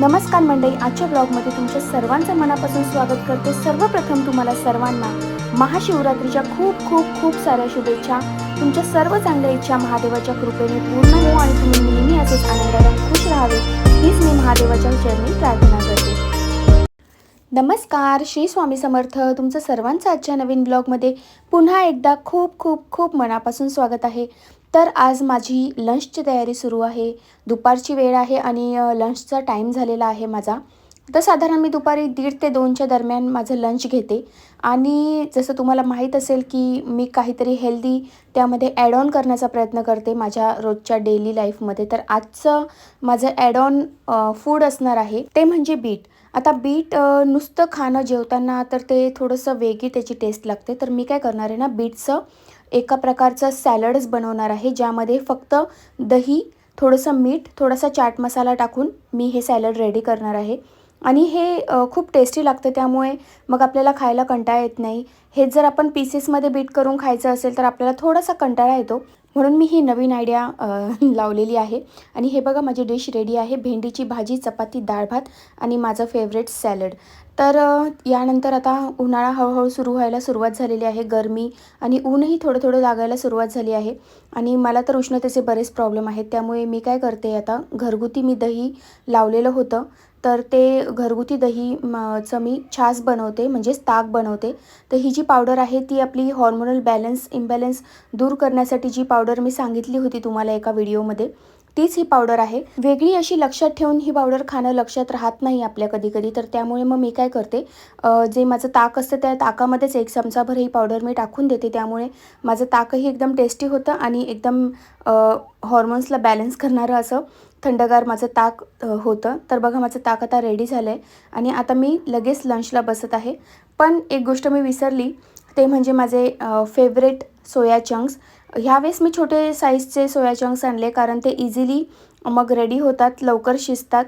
नमस्कार मंडळी आजच्या ब्लॉगमध्ये तुमच्या सर्वांचं मनापासून स्वागत करते. सर्वप्रथम तुम्हाला सर्वांना महाशिवरात्रीच्या खूप खूप खूप साऱ्या शुभेच्छा. तुमच्या सर्व चांगल्या इच्छा महादेवाच्या कृपेने पूर्ण हो आणि तुम्ही नेहमी असेच आनंदाने खुश राहावे हीच मी महादेवाच्या चरणी प्रार्थना करते. नमस्कार श्री स्वामी समर्थ. तुमचं सर्वांचं आजच्या नवीन ब्लॉगमध्ये पुन्हा एकदा खूप खूप खूप मनापासून स्वागत आहे. तर आज माझी लंचची तयारी सुरू आहे. दुपारची वेळ आहे आणि लंचचा टाईम झालेला आहे माझा. तर साधारण मी दुपारी दीड ते दोनच्या दरम्यान माझं लंच घेते. आणि जसं तुम्हाला माहीत असेल की मी काहीतरी हेल्दी त्यामध्ये ॲड ऑन करण्याचा प्रयत्न करते माझ्या रोजच्या डेली लाईफमध्ये तर आजचं माझं ॲड ऑन फूड असणार आहे. ते म्हणजे बीट आता बीट नुसतं खाणं जेवताना तर ते थोडंसं वेगळी त्याची टेस्ट लागते. तर मी काय करणार आहे ना बीटचं एका प्रकारचं सॅलडच बनवणार आहे ज्यामध्ये फक्त दही थोडंसं मीठ थोडासा चाट मसाला टाकून मी हे सॅलड रेडी करणार आहे. आणि हे खूप टेस्टी लागतं. त्यामुळे मग आपल्याला खायला कंटाळा येत नाही. हेच जर आपण पीसेसमध्ये बीट करून खायचं असेल तर आपल्याला थोडासा कंटाळा येतो. म्हणून मी ही नवीन आयडिया लावलेली आहे. आणि हे बघा माझी डिश रेडी आहे. भेंडीची भाजी चपाती डाळ भात आणि माझं फेवरेट सॅलड तर यानंतर आता उन्हाळा हळूहळू सुरू व्हायला सुरुवात झालेली आहे. गरमी आणि ऊनही थोडं थोडं लागायला सुरुवात झाली आहे. आणि मला तर उष्णतेचे बरेच प्रॉब्लेम आहेत. त्यामुळे मी काय करते आता घरगुती मी दही लावलेलं होतं. तर ते घरगुती दही म- चं मी छास बनवते म्हणजेच ताक बनवते. तर ही जी पावडर आहे ती आपली हॉर्मोनल बॅलन्स इम्बॅलन्स दूर करण्यासाठी जी पावडर मी सांगितली होती तुम्हाला एका व्हिडिओमध्ये तीच ही पावडर आहे. वेगळी अशी लक्षात ठेवून ही पावडर खाणं लक्षात राहत नाही आपल्या कधी कधी. तर त्यामुळे मग मी काय करते जे माझं ताक असतं त्या ताकामध्येच एक चमचाभर ही पावडर मी टाकून देते. त्यामुळे माझं ताकही एकदम टेस्टी होतं आणि एकदम हॉर्मोन्सला बॅलन्स करणारं असं थंडगार माझं ताक होतं. तर बघा माझं ताक आता रेडी झालं आहे आणि आता मी लगेच लंचला बसत आहे. पण एक गोष्ट मी विसरली ते म्हणजे माझे फेवरेट सोया चंक्स ह्यावेळेस मी छोटे साईजचे सोया चंक्स आणले कारण ते इझिली मग रेडी होतात लवकर शिजतात.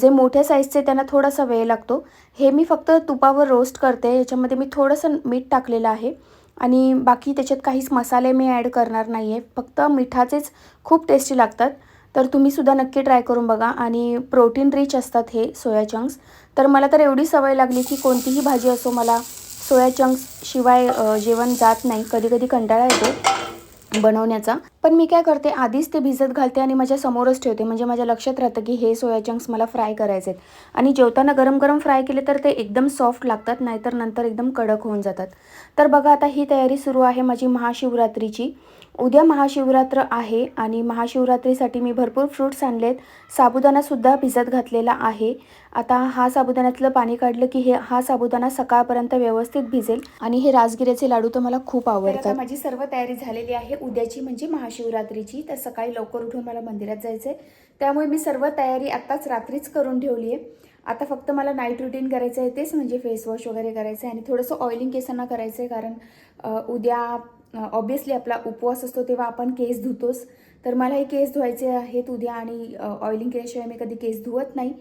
जे मोठ्या साईजचे त्यांना थोडासा वेळ लागतो. हे मी फक्त तुपावर रोस्ट करते. याच्यामध्ये मी थोडंसं मीठ टाकलेलं आहे. आणि बाकी त्याच्यात काहीच मसाले मी ॲड करणार नाही आहे फक्त मिठाचेच खूप टेस्टी लागतात. तर तुम्हीसुद्धा नक्की ट्राय करून बघा. आणि प्रोटीन रिच असतात हे सोया चंक्स तर मला तर एवढी सवय लागली की कोणतीही भाजी असो मला सोया चंक्स शिवाय जेवण जात नाही. कधी कधी कंटाळा येतो बनवण्याचा. पण मी काय करते आधीच ते भिजत घालते आणि माझ्या समोरच ठेवते. म्हणजे माझ्या लक्षात राहतं की हे सोया चंक्स मला फ्राय करायचे आहेत आणि जेवताना गरम गरम फ्राय केले तर ते एकदम सॉफ्ट लागतात नाहीतर नंतर एकदम कडक होऊन जातात. तर बघा आता ही तयारी सुरू आहे माझी महाशिवरात्रीची. उद्या महाशिवरात्र आहे आणि महाशिवरात्रीसाठी मी भरपूर फ्रूट्स आणलेत. साबुदाणासुद्धा भिजत घातलेला आहे. आता हा साबुदाण्यातलं पाणी काढलं की हे हा साबुदाणा सकाळपर्यंत व्यवस्थित भिजेल. आणि हे राजगिऱ्याचे लाडू तर मला खूप आवडतात. माझी सर्व तयारी झालेली आहे. उद्याची म्हणजे महाशिवरात्रीची. तर सकाळी लवकर उठून मला मंदिरात जायचं आहे त्यामुळे मी सर्व तयारी आत्ताच रात्रीच करून ठेवली आहे आता फक्त मला नाईट रुटीन करायचं आहे तेच म्हणजे फेस वॉश वगैरे करायचं आहे आणि थोडंसं ऑइलिंग केसांना करायचं आहे कारण उद्या ऑब्वियसली आपला उपवास असतो तेव्हा आपण केस धुतोच. तर मला हे केस धुवायचे आहेत उद्या आणि ऑइलिंग केल्याशिवाय मी कधी केस धुवत नाही.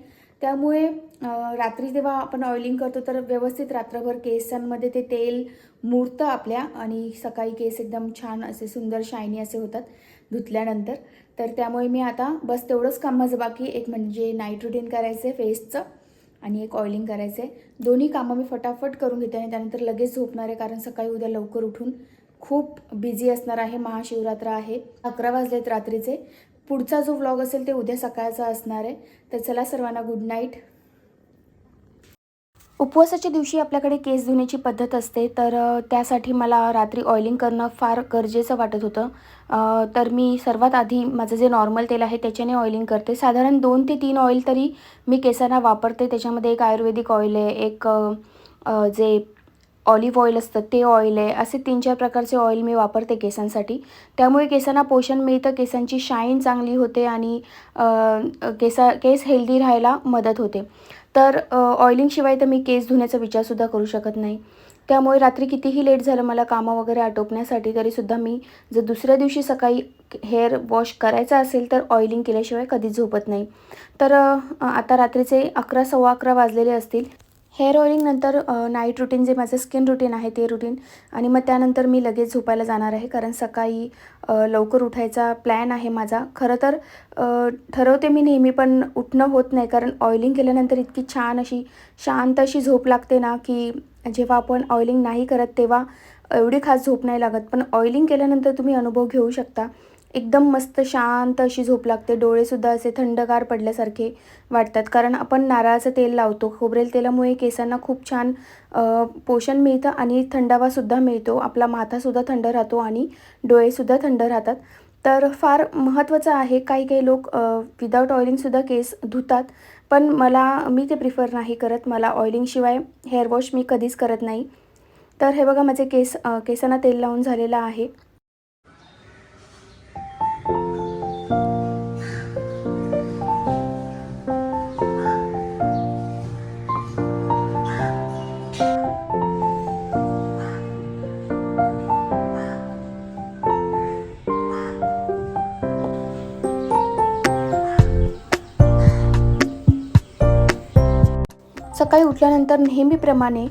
त्यामुळे रात्री जेव्हा आपण ऑइलिंग करतो तर व्यवस्थित रात्रभर केसांमध्ये ते तेल मुरतं आपल्या आणि सकाळी केस एकदम छान असे सुंदर शायनी असे होतात धुतल्यानंतर. तर त्यामुळे मी आता बस तेवढंच काम माझं बाकी एक म्हणजे नाईट रुटीन करायचं आहे फेसचं आणि एक ऑइलिंग करायचं आहे दोन्ही कामं मी फटाफट करून घेते आणि त्यानंतर लगेच झोपणार आहे कारण सकाळी उद्या लवकर उठून खूप बिझी असणार आहे महाशिवरात्र आहे. अकरा वाजलेत रात्रीचे. पुढचा जो व्लॉग असेल ते उद्या सकाळचा असणार आहे. तर चला सर्वांना गुड नाईट उपवासाच्या दिवशी आपल्याकडे केस धुण्याची पद्धत असते. तर त्यासाठी मला रात्री ऑइलिंग करणं फार गरजेचं वाटत होतं. तर मी सर्वात आधी माझं जे नॉर्मल तेल आहे त्याच्याने ऑइलिंग करते. साधारण दोन ते तीन ऑइल तरी मी केसांना वापरते. त्याच्यामध्ये एक आयुर्वेदिक ऑइल आहे एक जे ऑलिव्ह ऑइल असतं ते ऑइल आहे. असे तीन चार प्रकारचे ऑइल मी वापरते केसांसाठी. त्यामुळे केसांना पोषण मिळतं केसांची शाईन चांगली होते आणि केसा केस हेल्दी राहायला मदत होते. तर ऑइलिंगशिवाय तर मी केस धुण्याचा विचारसुद्धा करू शकत नाही. त्यामुळे रात्री कितीही लेट झालं मला कामं वगैरे आटोपण्यासाठी तरीसुद्धा मी जर दुसऱ्या दिवशी सकाळी हेअर वॉश करायचा असेल तर ऑइलिंग केल्याशिवाय कधीच झोपत नाही. तर आता रात्रीचे अकरा सव्वा अकरा वाजलेले असतील. हेअर ऑइलिंगनंतर नाईट रुटीन जे माझं स्किन रुटीन आहे ते रुटीन आणि मग त्यानंतर मी लगेच झोपायला जाणार आहे. कारण सकाळी लवकर उठायचा प्लॅन आहे माझा. खरं तर ठरवते मी नेहमी पण उठणं होत नाही. कारण ऑइलिंग केल्यानंतर इतकी छान अशी शांत अशी झोप लागते ना की जेव्हा आपण ऑइलिंग नाही करत तेव्हा एवढी खास झोप नाही लागत. पण ऑइलिंग केल्यानंतर तुम्ही अनुभव घेऊ शकता. एकदम मस्त शांत अशी झोप लागते. डोळेसुद्धा असे थंडगार पडल्यासारखे वाटतात. कारण आपण नारळाचं तेल लावतो. खोबरेल तेलामुळे केसांना खूप छान पोषण मिळतं आणि थंडावासुद्धा मिळतो. आपला माथासुद्धा थंड राहतो आणि डोळेसुद्धा थंड राहतात. तर फार महत्त्वाचं आहे काही काही लोक विदाऊट ऑइलिंगसुद्धा केस धुतात. पण मला मी ते प्रिफर नाही करत. मला ऑइलिंगशिवाय हेअर वॉश मी कधीच करत नाही. तर हे बघा माझे केस केसांना तेल लावून झालेलं आहे. सकाळी उठल्यानंतर नेहमीप्रमाणे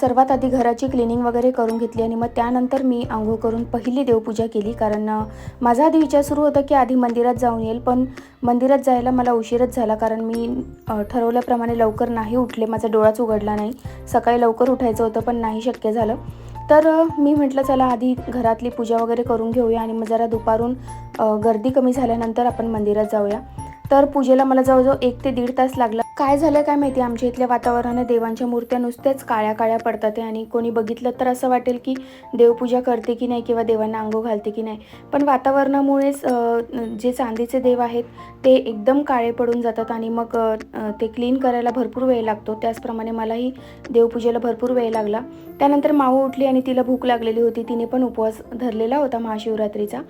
सर्वात आधी घराची क्लिनिंग वगैरे करून घेतली आणि मग त्यानंतर मी आंघोळ करून पहिली देवपूजा केली. कारण माझा आधी विचार सुरू होता की आधी मंदिरात जाऊन येईल पण मंदिरात जायला मला उशीरच झाला. कारण मी ठरवल्याप्रमाणे लवकर नाही उठले. माझा डोळाच उघडला नाही. सकाळी लवकर उठायचं होतं पण नाही शक्य झालं. तर मी म्हटलं चला आधी घरातली पूजा वगैरे करून घेऊया आणि मग जरा दुपारून गर्दी कमी झाल्यानंतर आपण मंदिरात जाऊया. तर पूजेला मला जवळजवळ एक ते दीड तास लागला. काय झालं काय माहिती? आमच्या इथल्या वातावरणाने देवांच्या मूर्त्या नुसत्याच काळ्या काळ्या पडतात आहे आणि कोणी बघितलं तर असं वाटेल की देवपूजा करते की नाही किंवा देवांना अंघोळ घालते की नाही. पण वातावरणामुळेच जे चांदीचे देव आहेत ते एकदम काळे पडून जातात आणि मग ते क्लीन करायला भरपूर वेळ लागतो. त्याचप्रमाणे मलाही देवपूजेला भरपूर वेळ लागला. त्यानंतर माऊ उठली आणि तिला भूक लागलेली होती. तिने पण उपवास धरलेला होता महाशिवरात्रीचा.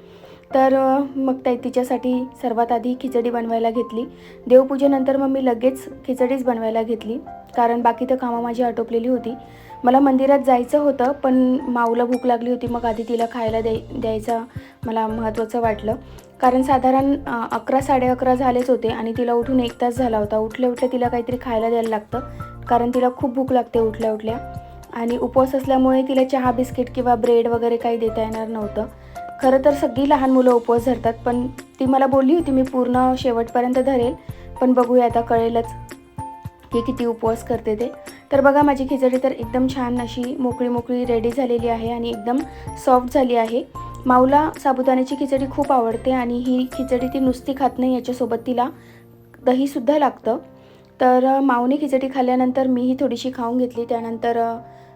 तर मग त्या तिच्यासाठी सर्वात आधी खिचडी बनवायला घेतली. देवपूजेनंतर मग मी लगेच खिचडीच बनवायला घेतली. कारण बाकी तर कामं माझी आटोपलेली होती. मला मंदिरात जायचं होतं पण माऊला भूक लागली होती मग आधी तिला खायला द्याय द्यायचं मला महत्त्वाचं वाटलं. कारण साधारण अकरा साडे अकरा झालेच होते आणि तिला उठून एक तास झाला होता. उठल्या उठल्या तिला काहीतरी खायला द्यायला लागतं. कारण तिला खूप भूक लागते उठल्या उठल्या. आणि उपवास असल्यामुळे तिला चहा बिस्किट किंवा ब्रेड वगैरे काही देता येणार नव्हतं. खरं तर सगळी लहान मुलं उपवास धरतात पण ती मला बोलली होती मी पूर्ण शेवटपर्यंत धरेल पण बघूया आता कळेलच की किती उपवास करते ते. तर बघा माझी खिचडी तर एकदम छान अशी मोकळी मोकळी रेडी झालेली आहे आणि एकदम सॉफ्ट झाली आहे. माऊला साबुदाण्याची खिचडी खूप आवडते आणि ही खिचडी ती नुसती खात नाही याच्यासोबत तिला दहीसुद्धा लागतं. तर माऊने खिचडी खाल्ल्यानंतर मीही थोडीशी खाऊन घेतली त्यानंतर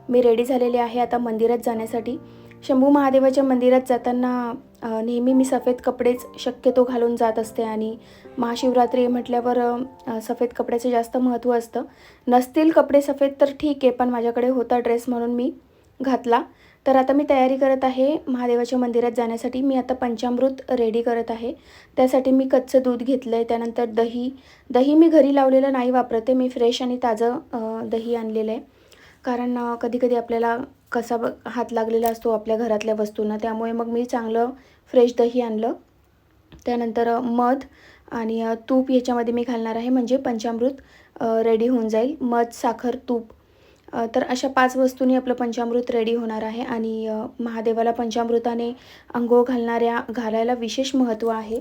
मी रेडी झालेली आहे आता मंदिरात जाण्यासाठी. शंभू महादेवाच्या मंदिरात जाताना नेहमी मी सफेद कपडेच शक्यतो घालून जात असते आणि महाशिवरात्री म्हटल्यावर सफेद कपड्याचं जास्त महत्त्व असतं. नसतील कपडे सफेद तर ठीक आहे पण माझ्याकडे होता ड्रेस म्हणून मी घातला. तर आता मी तयारी करत आहे महादेवाच्या मंदिरात जाण्यासाठी. मी आता पंचामृत रेडी करत आहे. त्यासाठी मी कच्चं दूध घेतलं आहे त्यानंतर दही दही मी घरी लावलेलं नाही वापरते मी फ्रेश आणि ताजं दही आणलेलं आहे. कारण कधीकधी आपल्याला कसा ब हात लागलेला असतो आपल्या घरातल्या वस्तूंना. त्यामुळे मग मी चांगलं फ्रेश दही आणलं. त्यानंतर मध आणि तूप याच्यामध्ये मी घालणार आहे. म्हणजे पंचामृत रेडी होऊन जाईल. मध साखर तूप. तर अशा पाच वस्तूंनी आपलं पंचामृत रेडी होणार आहे. आणि महादेवाला पंचामृताने अंघोळ घालणाऱ्या घालायला विशेष महत्त्व आहे.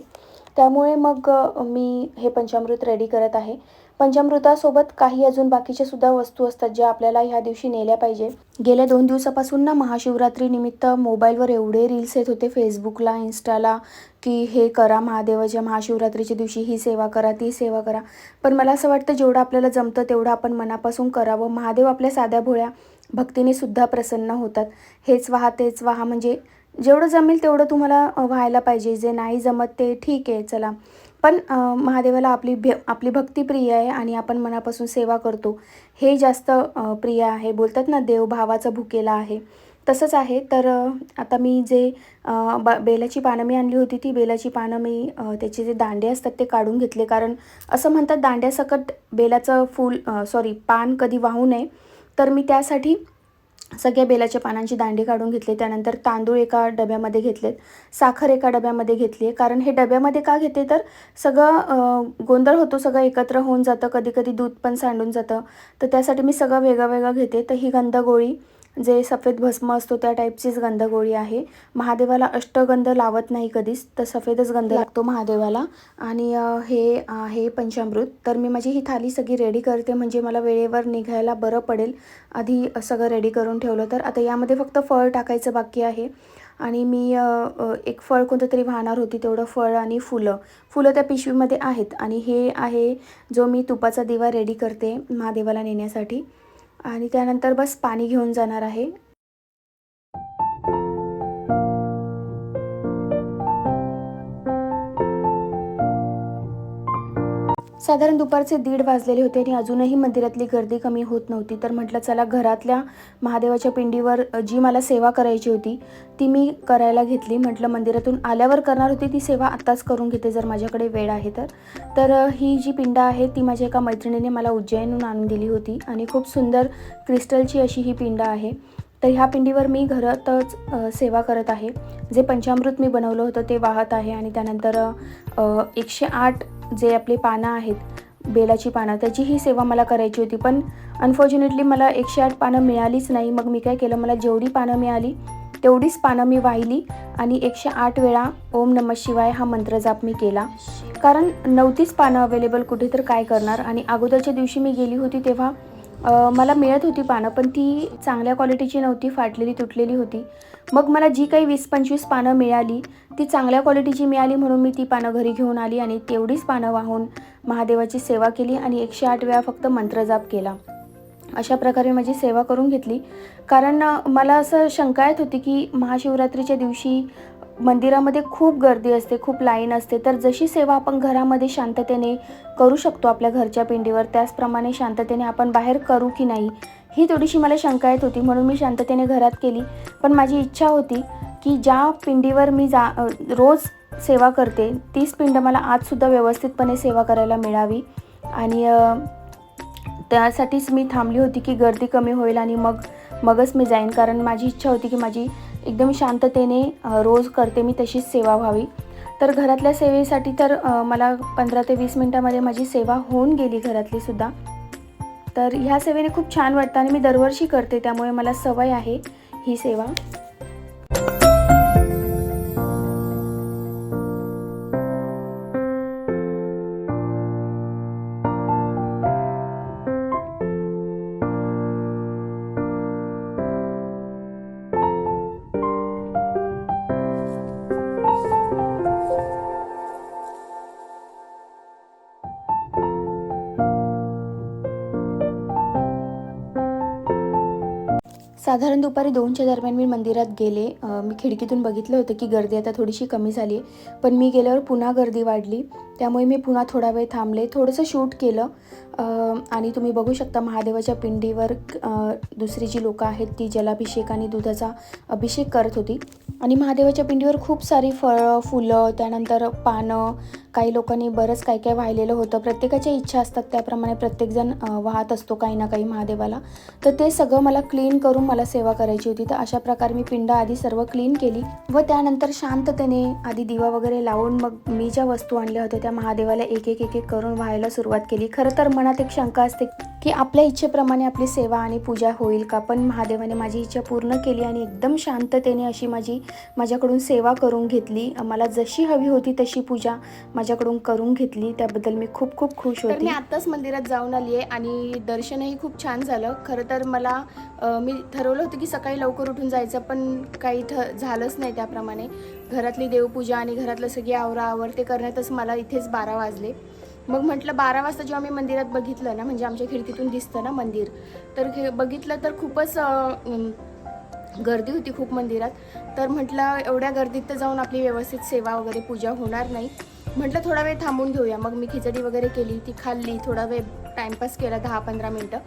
त्यामुळे मग मी हे पंचामृत रेडी करत आहे. पंचामृतासोबत काही अजून बाकीच्या सुद्धा वस्तू असतात ज्या आपल्याला ह्या दिवशी नेल्या पाहिजे. गेल्या दोन दिवसापासून ना महाशिवरात्री निमित्त मोबाईलवर एवढे रील्स येत होते फेसबुकला इन्स्टाला की हे करा महादेवाच्या महाशिवरात्रीच्या दिवशी ही सेवा करा ती सेवा करा. पण मला असं वाटतं जेवढं आपल्याला जमतं तेवढं आपण मनापासून करावं. महादेव आपल्या साध्या भोळ्या भक्तीने सुद्धा प्रसन्न होतात. हेच वाहा तेच वाहा म्हणजे जेवढं जमेल तेवढं तुम्हाला व्हायला पाहिजे. जे नाही जमत ते ठीक आहे चला. पण महादेवाला आपली भे आपली भक्ती प्रिय आहे आणि आपण मनापासून सेवा करतो. हे जास्त प्रिय आहे. बोलतात ना देव भावाचा भुकेला आहे. तसंच आहे. तर आता मी जे ब बेलाची पानं मी आणली होती ती बेलाची पानं मी त्याचे जे दांडे असतात ते काढून घेतले. कारण असं म्हणतात दांड्यासकट बेलाचं फूल सॉरी पान कधी वाहू नये. तर मी त्यासाठी सगळ्या बेलाच्या पानांची दांडी काढून घेतली. त्यानंतर तांदूळ एका डब्यामध्ये घेतलेत. साखर एका डब्यामध्ये घेतली आहे. कारण हे डब्यामध्ये का घेते? तर सगळं गोंधळ होतो. सगळं एकत्र होऊन जातं. कधी कधी दूध पण सांडून जातं. तर त्यासाठी मी सगळं वेगळं वेगळं घेते. तर ही गंधगोळी जे सफेद भस्म असतो त्या टाईपचीच गंधगोळी आहे. महादेवाला अष्टगंध लावत नाही कधीच तर सफेदच गंध लागतो महादेवाला. आणि हे आहे पंचामृत. तर मी माझी ही थाली सगळी रेडी करते म्हणजे मला वेळेवर निघायला बरं पडेल. आधी सगळं रेडी करून ठेवलं तर. आता यामध्ये फक्त फळ टाकायचं बाकी आहे. आणि मी एक फळ कोणतं तरी वाहणार होती तेवढं फळ आणि फुलं. फुलं त्या पिशवीमध्ये आहेत. आणि हे आहे जो मी तुपाचा दिवा रेडी करते महादेवाला नेण्यासाठी. आणि त्यानंतर बस पाणी घेऊन जाणार आहे. साधारण दुपारचे दीड वाजलेले होते आणि अजूनही मंदिरातली गर्दी कमी होत नव्हती. तर म्हटलं चला घरातल्या महादेवाच्या पिंडीवर जी मला सेवा करायची होती ती मी करायला घेतली. म्हटलं मंदिरातून आल्यावर करणार होती ती सेवा आत्ताच करून घेते जर माझ्याकडे वेळ आहे तर. तर ही जी पिंड आहे ती माझ्या एका मैत्रिणीने मला उज्जैनहून आणून दिली होती आणि खूप सुंदर क्रिस्टलची अशी ही पिंड आहे. तर ह्या पिंडीवर मी घरातच सेवा करत आहे. जे पंचामृत मी बनवलं होतं ते वाहत आहे आणि त्यानंतर एकशे आठ जे आपले पानं आहेत बेलाची पानं त्याची ही सेवा मला करायची होती. पण अनफॉर्च्युनेटली मला एकशे आठ पानं मिळालीच नाही. मग मी काय केलं मला जेवढी पानं मिळाली तेवढीच पानं मी वाहिली आणि एकशे आठ वेळा ओम नम शिवाय हा मंत्र जाप मी केला. कारण नव्हतीच पानं अवेलेबल कुठे तर काय करणार आणि अगोदरच्या दिवशी मी गेली होती तेव्हा मला मिळत होती पानं पण ती चांगल्या क्वालिटीची नव्हती फाटलेली तुटलेली होती. मग मला जी काही वीस पंचवीस पानं मिळाली ती चांगल्या क्वालिटीची मिळाली म्हणून मी ती पानं घरी घेऊन आली आणि तेवढीच पानं वाहून महादेवाची सेवा केली आणि एकशे आठ वेळा फक्त मंत्रजाप केला. अशा प्रकारे माझी सेवा करून घेतली. कारण मला असं शंका येत होती की महाशिवरात्रीच्या दिवशी मंदिरामध्ये खूप गर्दी असते खूप लाईन असते. तर जशी सेवा आपण घरामध्ये शांततेने करू शकतो आपल्या घरच्या पिंडीवर त्याचप्रमाणे शांततेने आपण बाहेर करू की नाही ही थोडीशी मला शंका येत होती. म्हणून मी शांततेने घरात केली. पण माझी इच्छा होती की ज्या पिंडीवर मी जा रोज सेवा करते तीच पिंड मला आजसुद्धा व्यवस्थितपणे सेवा करायला मिळावी. आणि त्यासाठीच मी थांबली होती की गर्दी कमी होईल आणि मग मगच मी जाईन. कारण माझी इच्छा होती की माझी एकदम शांततेने रोज करते मी तशीच सेवा व्हावी. तर घरातल्या सेवेसाठी तर मला पंधरा ते वीस मिनटामध्ये माझी सेवा होऊन गेली घरातली सुद्धा. तर ह्या सेवेने खूप छान वाटतं आणि मी दरवर्षी करते त्यामुळे मला सवय आहे ही सेवा. साधारण दुपारी दोनच्या दरम्यान मी मंदिरात गेले. मी खिडकीतून बघितलं होतं की गर्दी आता थोडीशी कमी झाली आहे. पण मी गेल्यावर पुन्हा गर्दी वाढली. त्यामुळे मी पुन्हा थोडा वेळ थांबले. थोडंसं शूट केलं. आणि तुम्ही बघू शकता महादेवाच्या पिंडीवर दुसरी जी लोकं आहेत ती जलाभिषेक आणि दुधाचा अभिषेक करत होती. आणि महादेवाच्या पिंडीवर खूप सारी फळं फुलं त्यानंतर पानं काही लोकांनी बरंच काय काय वाहिलेलं होतं. प्रत्येकाच्या इच्छा असतात त्याप्रमाणे प्रत्येकजण वाहत असतो काही ना काही महादेवाला. तर ते सगळं मला क्लीन करून मला सेवा करायची होती. तर अशा प्रकारे मी पिंड आधी सर्व क्लीन केली व त्यानंतर शांततेने आधी दिवा वगैरे लावून मग मी ज्या वस्तू आणल्या होत्या त्या महादेवाला एक एक एक एक करून व्हायला सुरुवात केली. खरं तर मनात एक शंका असते की आपल्या इच्छेप्रमाणे आपली सेवा आणि पूजा होईल का? पण महादेवाने माझी इच्छा पूर्ण केली आणि एकदम शांततेने अशी माझी माझ्याकडून सेवा करून घेतली. मला जशी हवी होती तशी पूजा माझ्याकडून करून घेतली. त्याबद्दल मी खूप खूप खुश होते मी आत्ताच मंदिरात जाऊन आली आहे आणि दर्शनही खूप छान झालं. खरं तर मला मी ठरवलं होतं की सकाळी लवकर उठून जायचं पण काही ठ झालंच नाही त्याप्रमाणे. घरातली देवपूजा आणि घरातलं सगळी आवरा आवर ते करण्यातच मला इथेच बारा वाजले. मग म्हटलं बारा वाजता जेव्हा मी मंदिरात बघितलं ना म्हणजे आमच्या खिडकीतून दिसतं ना मंदिर तर खे बघितलं तर खूपच गर्दी होती खूप मंदिरात. तर म्हटलं एवढ्या गर्दीत तर जाऊन आपली व्यवस्थित सेवा वगैरे पूजा होणार नाही. म्हटलं थोडा वेळ थांबून घेऊया. मग मी खिचडी वगैरे केली ती खाल्ली थोडा वेळ टाईमपास केला दहा पंधरा मिनटं.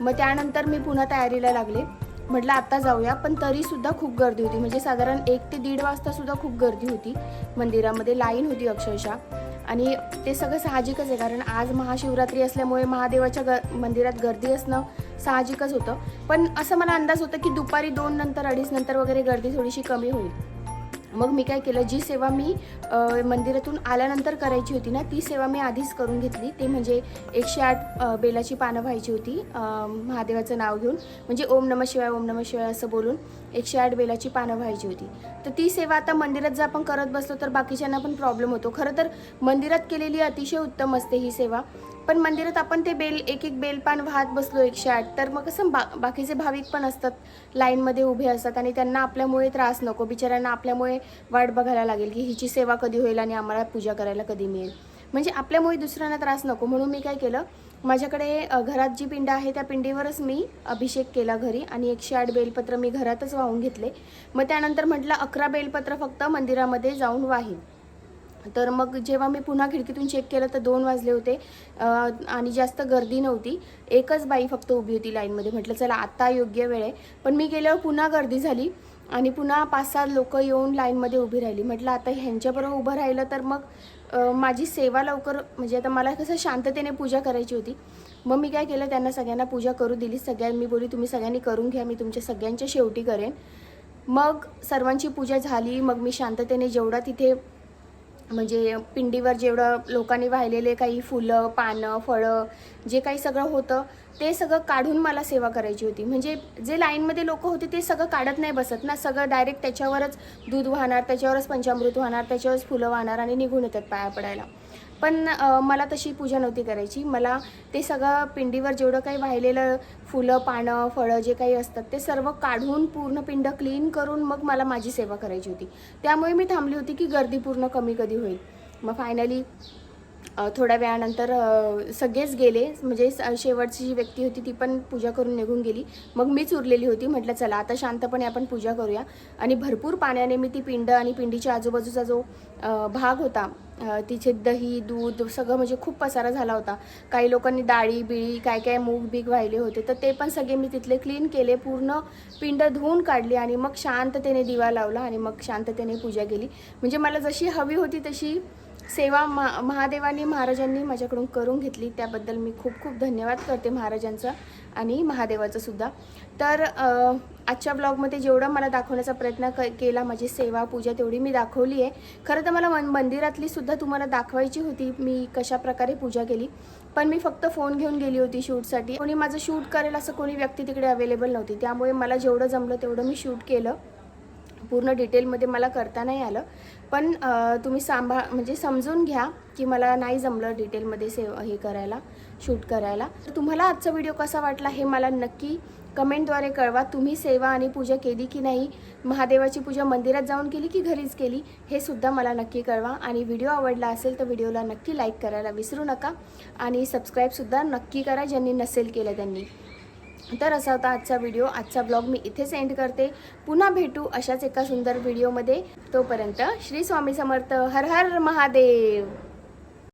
मग त्यानंतर मी पुन्हा तयारीला लागले. म्हटलं आत्ता जाऊया पण तरीसुद्धा खूप गर्दी होती. म्हणजे साधारण एक ते दीड वाजतासुद्धा खूप गर्दी होती मंदिरामध्ये. लाईन होती अक्षरशः. आणि ते सगळं साहजिकच आहे कारण आज महाशिवरात्री असल्यामुळे महादेवाच्या ग मंदिरात गर्दी असणं साहजिकच होतं. पण असं मला अंदाज होता की दुपारी दोन नंतर अडीच नंतर वगैरे गर्दी थोडीशी कमी होईल. मग मी काय केलं जी सेवा मी मंदिरातून आल्यानंतर करायची होती ना ती सेवा मी आधीच करून घेतली. ते म्हणजे एकशे आठ बेलाची पानं व्हायची होती महादेवाचं नाव घेऊन. म्हणजे ओम नम शिवाय ओम नम शिवाय असं बोलून एकशे आठ बेलाची पानं व्हायची होती. तर ती सेवा आता मंदिरात जर आपण करत बसलो तर बाकीच्यांना पण प्रॉब्लेम होतो. खरं तर मंदिरात केलेली अतिशय उत्तम असते ही सेवा. पण मंदिरात आपण ते बेल एक एक बेलपान वाहत बसलो एकशे आठ. तर मग कसं बा बाकीचे भाविक पण असतात लाईनमध्ये उभे असतात आणि त्यांना आपल्यामुळे त्रास नको. बिचाऱ्यांना आपल्यामुळे वाट बघायला लागेल की हिची सेवा कधी होईल आणि आम्हाला पूजा करायला कधी मिळेल. म्हणजे आपल्यामुळे दुसऱ्यांना त्रास नको. म्हणून मी काय केलं माझ्याकडे घरात जी पिंड आहे त्या पिंडीवरच मी अभिषेक केला घरी आणि एकशे आठ बेलपत्र मी घरातच वाहून घेतले. मग त्यानंतर म्हटलं अकरा बेलपत्र फक्त मंदिरामध्ये जाऊन वाहीन. तर मग जेव्हा मी पुन्हा खिडकीतून चेक केलं तर दोन वाजले होते. आणि जास्त गर्दी नव्हती. एकच बाई फक्त उभी होती लाईनमध्ये. म्हटलं चला आत्ता योग्य वेळ आहे. पण मी गेल्यावर पुन्हा गर्दी झाली आणि पुन्हा पाच सात लोक येऊन लाईनमध्ये उभी राहिली. म्हटलं आता ह्यांच्याबरोबर उभं राहिलं तर मग माझी सेवा लवकर म्हणजे आता मला कसं शांततेने पूजा करायची होती. मग मी काय केलं त्यांना सगळ्यांना पूजा करू दिली. सगळ्या मी बोली तुम्ही सगळ्यांनी करून घ्या. मी तुमच्या सगळ्यांच्या शेवटी करेन. मग सर्वांची पूजा झाली. मग मी शांततेने जेवढा तिथे म्हणजे पिंडीवर जेवढं लोकांनी वाहिलेले काही फुलं पानं फळं जे काही सगळं होतं ते सगळं काढून मला सेवा करायची होती. म्हणजे जे लाईनमध्ये लोक होते ते सगळं काढत नाही बसत ना. सगळं डायरेक्ट त्याच्यावरच दूध वाहणार त्याच्यावरच पंचामृत वाहणार त्याच्यावरच फुलं वाहणार आणि निघून येतात पाया पडायला. पण मला तशी पूजा नव्हती करायची. मला ते सगळं पिंडीवर जेवढं काही वाहिलेलं फुलं पानं फळं जे काही असतात ते सर्व काढून पूर्ण पिंड क्लीन करून मग मला माझी सेवा करायची होती. त्यामुळे मी थांबली होती की गर्दी पूर्ण कमी कधी होईल. मग फायनली थोड्या वेळानंतर सगळेच गेले. म्हणजे शेवटची जी व्यक्ती होती ती पण पूजा करून निघून गेली. मग मीच उरलेली होती. म्हटलं चला आता शांतपणे आपण पूजा करूया. आणि भरपूर पाण्याने मी ती पिंड आणि पिंडीच्या आजूबाजूचा जो भाग होता तिचे दही दूध सगळं म्हणजे खूप पसारा झाला होता. काही लोकांनी डाळी बिळी काय काय मूग बीग वाहिले होते. तर ते पण सगळे मी तिथले क्लीन केले पूर्ण पिंड धुवून काढली आणि मग शांततेने दिवा लावला आणि मग शांततेने पूजा केली. म्हणजे मला जशी हवी होती तशी सेवा मा महादेवानी महाराजांनी माझ्याकडून करून घेतली. त्याबद्दल मी खूप खूप धन्यवाद करते महाराजांचा आणि महादेवाचं सुद्धा. तर आजच्या ब्लॉगमध्ये जेवढं मला दाखवण्याचा प्रयत्न क केला माझी सेवा पूजा तेवढी मी दाखवली आहे. खरं तर मला मन मंदिरातली सुद्धा तुम्हाला दाखवायची होती. मी कशा प्रकारे पूजा केली. पण मी फक्त फोन घेऊन गेली होती शूटसाठी. कोणी माझं शूट करेल असं कोणी व्यक्ती तिकडे अवेलेबल नव्हती. त्यामुळे मला जेवढं जमलं तेवढं मी शूट केलं. पूर्ण डिटेलमध्ये मला करता नाही आलं. पण तुम्ही सांभाळ म्हणजे समजून घ्या की मला नाही जमलं डिटेलमध्ये सेव हे करायला शूट करायला. तर तुम्हाला आजचा व्हिडिओ कसा वाटला हे मला नक्की कमेंटद्वारे कळवा. तुम्ही सेवा आणि पूजा केली की नाही महादेवाची पूजा मंदिरात जाऊन केली की घरीच केली हे सुद्धा मला नक्की कळवा. आणि व्हिडिओ आवडला असेल तर व्हिडिओला नक्की लाईक करायला विसरू नका. आणि सबस्क्राईबसुद्धा नक्की करा ज्यांनी नसेल केलं त्यांनी. तर असा होता आजचा व्हिडिओ आजचा ब्लॉग मी इथेच एंड करते. पुन्हा भेटू अशाच एका सुंदर व्हिडिओमध्ये तोपर्यंत श्री स्वामी समर्थ. हर हर महादेव.